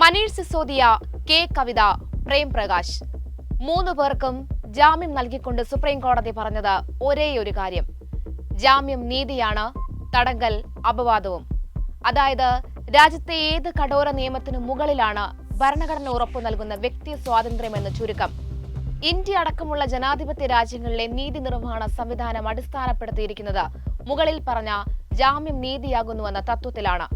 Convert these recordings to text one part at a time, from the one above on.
Manish Sisodia K Kavitha Prem Prakash. മൂന്ന് പേർക്കും ജാമ്യം നൽകിക്കൊണ്ട് സുപ്രീം കോടതി പറഞ്ഞത് ഒരേ ഒരു കാര്യം. ജാമ്യം നീതിയാണ് തടങ്കൽ അപവാദവും. അതായത് രാജ്യത്തെ ഏത് കഠോര നിയമത്തിനു മുകളിലാണ് ഭരണഘടന ഉറപ്പു നൽകുന്ന വ്യക്തി സ്വാതന്ത്ര്യമെന്ന് ചുരുക്കം. ഇന്ത്യ അടക്കമുള്ള ജനാധിപത്യ രാജ്യങ്ങളിലെ നീതി നിർവഹണ സംവിധാനം അടിസ്ഥാനപ്പെടുത്തിയിരിക്കുന്നത് മുകളിൽ പറഞ്ഞ ജാമ്യം നീതിയാകുന്നുവെന്ന തത്വത്തിലാണ്.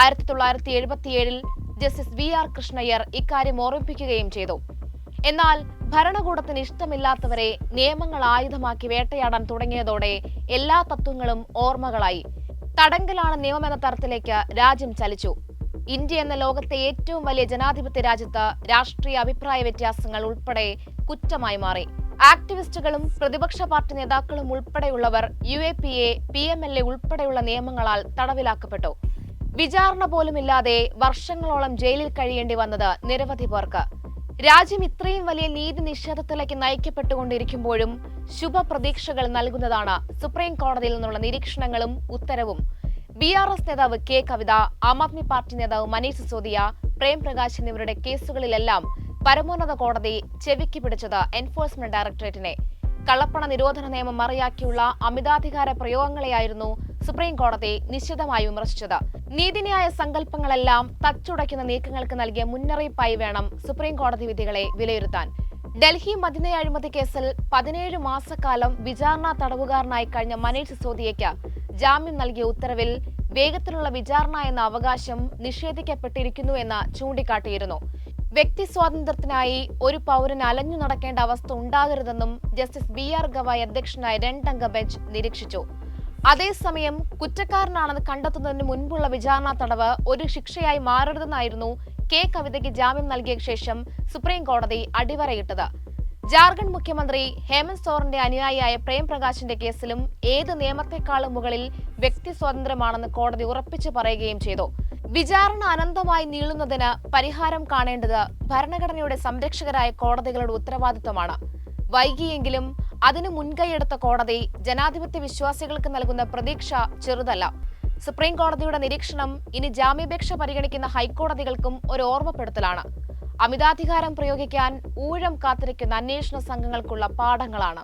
ആയിരത്തി തൊള്ളായിരത്തി എഴുപത്തിയേഴിൽ ജസ്റ്റിസ് വി ആർ കൃഷ്ണയ്യർ ഇക്കാര്യം ഓർമ്മിപ്പിക്കുകയും ചെയ്തു. എന്നാൽ ഭരണകൂടത്തിന് ഇഷ്ടമില്ലാത്തവരെ നിയമങ്ങൾ ആയുധമാക്കി വേട്ടയാടാൻ തുടങ്ങിയതോടെ എല്ലാ തത്വങ്ങളും ഓർമ്മകളായി. തടങ്കലാണ് നിയമമെന്ന തരത്തിലേക്ക് രാജ്യം ചലിച്ചു. ഇന്ത്യ എന്ന ലോകത്തെ ഏറ്റവും വലിയ ജനാധിപത്യ രാജ്യത്ത് രാഷ്ട്രീയ അഭിപ്രായ വ്യത്യാസങ്ങൾ ഉൾപ്പെടെ കുറ്റമായി മാറി. ആക്ടിവിസ്റ്റുകളും പ്രതിപക്ഷ പാർട്ടി നേതാക്കളും ഉൾപ്പെടെയുള്ളവർ U A P A P M L A ഉൾപ്പെടെയുള്ള നിയമങ്ങളാൽ തടവിലാക്കപ്പെട്ടു. വിചാരണ പോലുമില്ലാതെ വർഷങ്ങളോളം ജയിലിൽ കഴിയേണ്ടി വന്നത് നിരവധി പേർക്ക്. രാജ്യം ഇത്രയും വലിയ നീതി നിഷേധത്തിലേക്ക് നയിക്കപ്പെട്ടുകൊണ്ടിരിക്കുമ്പോഴും ശുഭപ്രതീക്ഷകൾ നൽകുന്നതാണ് സുപ്രീം കോടതിയിൽ നിന്നുള്ള നിരീക്ഷണങ്ങളും ഉത്തരവും. ബി ആർ എസ് നേതാവ് കെ കവിത ആം ആദ്മി പാർട്ടി നേതാവ് മനീഷ് സിസോദിയ പ്രേം പ്രകാശ് എന്നിവരുടെ കേസുകളിലെല്ലാം പരമോന്നത കോടതി ചെവിക്ക് പിടിച്ചത് എൻഫോഴ്സ്മെന്റ് ഡയറക്ടറേറ്റിനെ. കള്ളപ്പണ നിരോധന നിയമം മറിയാക്കിയുള്ള അമിതാധികാര പ്രയോഗങ്ങളെയായിരുന്നു സുപ്രീം കോടതി നിശ്ചിതമായി വിമർശിച്ചത്. നീതിന്യായ സങ്കല്പങ്ങളെല്ലാം തച്ചുടയ്ക്കുന്ന നീക്കങ്ങൾക്ക് നൽകിയ മുന്നറിയിപ്പായി വേണം സുപ്രീം കോടതി വിധികളെ വിലയിരുത്താൻ. ഡൽഹി മദ്യനയ അഴിമതി കേസിൽ പതിനേഴ് മാസക്കാലം വിചാരണ തടവുകാരനായി കഴിഞ്ഞ മനീഷ് സിസോദിയയ്ക്ക് ജാമ്യം നൽകിയ ഉത്തരവിൽ വേഗത്തിലുള്ള വിചാരണ എന്ന അവകാശം നിഷേധിക്കപ്പെട്ടിരിക്കുന്നു എന്ന് ചൂണ്ടിക്കാട്ടിയിരുന്നു. വ്യക്തി സ്വാതന്ത്ര്യത്തിനായി ഒരു പൗരൻ അലഞ്ഞു നടക്കേണ്ട അവസ്ഥ ഉണ്ടാകരുതെന്നും ജസ്റ്റിസ് ബി ആർ ഗവായ് അധ്യക്ഷനായ രണ്ടംഗ ബെഞ്ച് നിരീക്ഷിച്ചു. അതേസമയം കുറ്റക്കാരനാണെന്ന് കണ്ടെത്തുന്നതിന് മുൻപുള്ള വിചാരണ തടവ് ഒരു ശിക്ഷയായി മാറരുതെന്നായിരുന്നു കെ കവിതയ്ക്ക് ജാമ്യം നൽകിയ ശേഷം സുപ്രീം കോടതി അടിവരയിട്ടത്. ജാർഖണ്ഡ് മുഖ്യമന്ത്രി ഹേമന്ത് സോറിന്റെ അനുയായിയായ പ്രേം പ്രകാശിന്റെ കേസിലും ഏത് നിയമത്തെക്കാളും മുകളിൽ വ്യക്തി സ്വാതന്ത്ര്യമാണെന്ന് കോടതി ഉറപ്പിച്ചു പറയുകയും ചെയ്തു. വിചാരണ അനന്തമായി നീളുന്നതിന് പരിഹാരം കാണേണ്ടത് ഭരണഘടനയുടെ സംരക്ഷകരായ കോടതികളുടെ ഉത്തരവാദിത്തമാണ് വൈകിയെങ്കിലും അതിനു മുൻകൈയെടുത്ത കോടതി ജനാധിപത്യ വിശ്വാസികൾക്ക് നൽകുന്ന പ്രതീക്ഷ ചെറുതല്ല. സുപ്രീം കോടതിയുടെ നിരീക്ഷണം ഇനി ജാമ്യാപേക്ഷ പരിഗണിക്കുന്ന ഹൈക്കോടതികൾക്കും ഒരു ഓർമ്മപ്പെടുത്തലാണ്. അമിതാധികാരം പ്രയോഗിക്കാൻ ഊഴം കാത്തിരിക്കുന്ന അന്വേഷണ സംഘങ്ങൾക്കുള്ള പാഠങ്ങളാണ്.